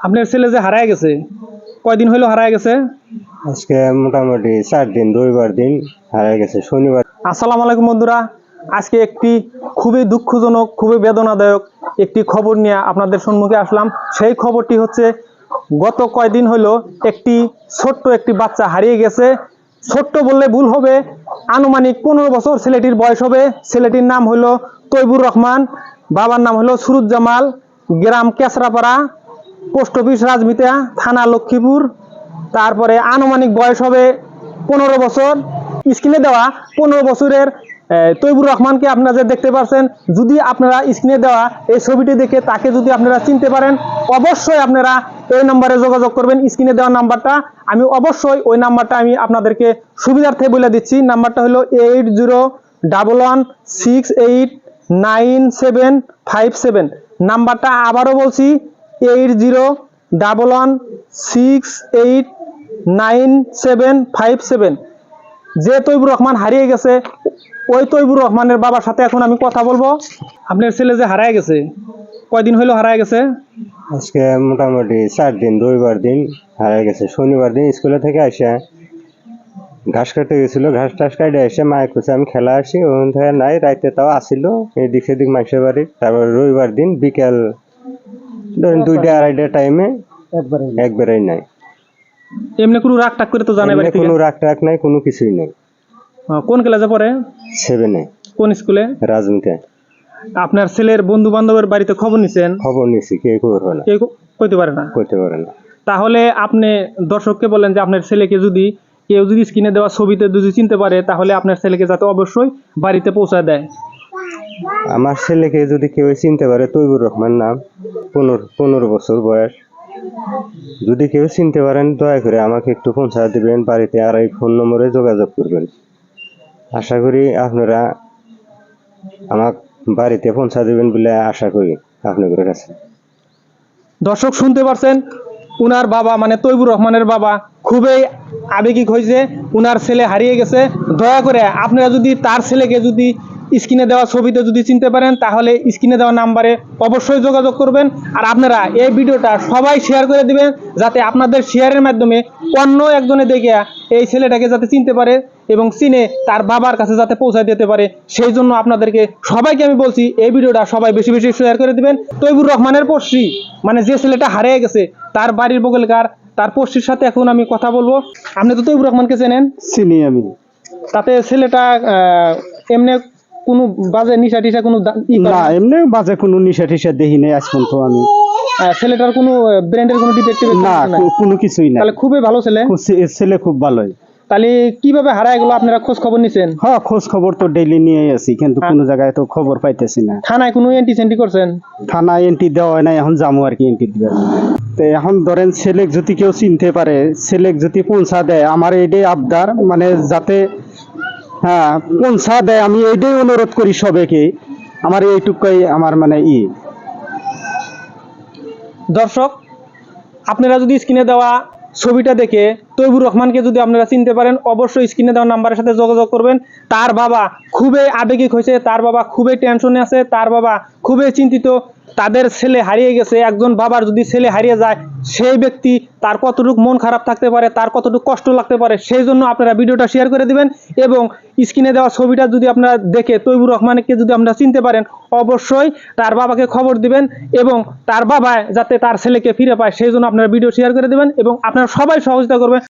আপনার ছেলে যে হারায় গেছে কয়দিন হইল হারায় গেছে? আজকে মোটামুটি চার দিন রবিবার দিন হারিয়ে গেছে শনিবার। আসসালামু আলাইকুম বন্ধুরা আজকে একটি খুবই দুঃখজনক খুবই বেদনাদায়ক একটি খবর নিয়ে আপনাদের সম্মুখে আসলাম। সেই খবরটি হচ্ছে গত কয়দিন হলো একটি ছোট্ট একটি বাচ্চা হারিয়ে গেছে। ছোট্ট বললে ভুল হবে আনুমানিক পনেরো বছর ছেলেটির বয়স হবে। ছেলেটির নাম হলো তৈবুর রহমান বাবার নাম হলো সুরুজ্জামাল গ্রাম কেসরাপাড়া। পোস্ট অফিস রাজমিতা থানা লক্ষ্মীপুর। তারপরে আনুমানিক বয়স হবে পনেরো বছর। স্ক্রিনে দেওয়া পনেরো বছরের তৈবুর রহমানকে আপনারা যে দেখতে পাচ্ছেন যদি আপনারা স্ক্রিনে দেওয়া এই ছবিটি দেখে তাকে যদি আপনারা চিনতে পারেন, অবশ্যই আপনারা এই নাম্বারে যোগাযোগ করবেন। স্ক্রিনে দেওয়া নাম্বারটা, আমি অবশ্যই ওই নাম্বারটা আমি আপনাদেরকে সুবিধার্থে বলে দিচ্ছি। নাম্বারটা হলো eight zero double one six eight nine seven five seven নাম্বারটা আবারও বলছি eight zero double one six eight nine seven five seven যে তৈবুর রহমান হারিয়ে গেছে, ওই তৈবুর রহমানের বাবার সাথে এখন আমি কথা বলব। আপনার ছেলে যে হারায় গেছে, কয়দিন হইল হারায় গেছে? আজকে মোটামুটি চার দিন, রবিবার দিন হারিয়ে গেছে। শনিবার দিন স্কুলে থেকে আসে, ঘাস কাটতে গেছিল, ঘাস টাস কাটে এসে মায়ের কুছে আমি খেলা আসি, ওখান থেকে নাই, রাইতে তাও আসিল, এদিক সেদিক মাংসের বাড়ি। তারপর রবিবার দিন বিকেল ধরেন দুইটা আড়াইটা টাইমে একবারেই নাই। এমনি কোনো রাগ টাক করে তো জানাই বাড়ি কোনো রাগ টাক নাই কোনো কিছুই নাই। কোন ক্লাসে পড়ে? সেভেনে কোন স্কুলে? রাজনীতি। আপনার ছেলের বন্ধু বান্ধবের বাড়িতে খবর নিছেন? খবর নিছি কে করবে না। কেউ কইতে পারে না? করতে পারে না। তাহলে আপনি দর্শককে বলেন যে আপনার ছেলেকে যদি কেউ যদি স্ক্রিনে দেওয়া ছবিতে যদি চিনতে পারে তাহলে আপনার ছেলেকে যাতে অবশ্যই বাড়িতে পৌঁছায় দেয়। আমার ছেলেকে যদি কেউ চিনতে পারে, তৈবুর রহমান নাম, পনেরো পনেরো বছর বয়স। যদি কেউ চিনতে পারেন, দয়া করে আমাকে একটু পৌঁছা দিবেন, বাড়িতে আর এই ফোন নম্বরে যোগাযোগ করবেন। আশা করি আপনারা আমার বাড়িতে পৌঁছা দিবেন বলে আশা করি আপনাদের কাছে। দর্শক, শুনতে পারছেন? উনার বাবা মানে তৈবুর রহমানের বাবা, খুবই আবেগিক হয়েছে। উনার ছেলে হারিয়ে গেছে। দয়া করে আপনারা যদি তার ছেলেকে যদি স্ক্রিনে দেওয়া ছবিতে যদি চিনতে পারেন তাহলে স্ক্রিনে দেওয়া নাম্বারে অবশ্যই যোগাযোগ করবেন। আর আপনারা এই ভিডিওটা সবাই শেয়ার করে দিবেন যাতে আপনাদের শেয়ারের মাধ্যমে অন্য একজনে দেখে এই ছেলেটাকে যাতে চিনতে পারে এবং চিনে তার বাবার কাছে যাতে পৌঁছায় দিতে পারে। সেই জন্য আপনাদেরকে সবাইকে আমি বলছি এই ভিডিওটা সবাই বেশি বেশি শেয়ার করে দিবেন। তৈবুর রহমানের পড়শি মানে যে ছেলেটা হারিয়ে গেছে তার বাড়ির বগলকার তার পড়শির সাথে এখন আমি কথা বলব। আপনি তো তৈবুর রহমানকে চেনেন? চিনি আমি। তাতে ছেলেটা এমনি কোনো বাজে নিশা টিশা কোনো না? এমনি বাজে কোনো নিশা টিশা দেখি নাই আজ পর্যন্ত আমি। ছেলেটার কোনো ব্র্যান্ডের কোনো ডিটেকটিভ না কোনো কিছুই না তাহলে খুবই ভালো ছেলে। ছেলে খুব ভালোই। তাহলে কীভাবে হারায় গেলো? আপনারা খোঁজ খবর নিছেন? হ্যাঁ খোঁজ খবর তো ডেইলি নিয়ে আছি কিন্তু কোনো জায়গায় তো খবর পাইতেছি না। থানায় কোনো এন্টি সেন্টি করছেন? থানায় এন্ট্রি দেওয়া হয় না এখন জামু আর কি এন্ট্রি দিবে তো এখন ধরেন ছেলেক যদি কেউ চিনতে পারে ছেলেক যদি পৌঁছা দেয় আমার এইটাই আবদার মানে যাতে হ্যাঁ কোন সা দেয় আমি এইটাই অনুরোধ করি সবাইকে, আমার এইটুকুই আমার মানে ই। দর্শক, আপনারা যদি স্ক্রিনে দেওয়া ছবিটা দেখে তৈবুর রহমানকে যদি আপনারা চিনতে পারেন, অবশ্যই স্ক্রিনে দেওয়া নাম্বারের সাথে যোগাযোগ করবেন। তার বাবা খুবই আবেগিক হয়েছে, তার বাবা খুবই টেনশনে আছে, তার বাবা খুবই চিন্তিত। তাদের ছেলে হারিয়ে গেছে, একজন বাবার যদি ছেলে হারিয়ে যায়, সেই ব্যক্তি তার কতটুকু মন খারাপ থাকতে পারে, তার কতটুকু কষ্ট লাগতে পারে, সেই জন্য আপনারা ভিডিওটা শেয়ার করে দিবেন এবং স্ক্রিনে দেওয়া ছবিটা যদি আপনারা দেখে তৈবুর রহমানকে যদি আপনারা চিনতে পারেন, অবশ্যই তার বাবাকে খবর দিবেন এবং তার বাবা যাতে তার ছেলেকে ফিরে পায়, সেই জন্য আপনারা ভিডিও শেয়ার করে দিবেন এবং আপনারা সবাই সহযোগিতা করবেন।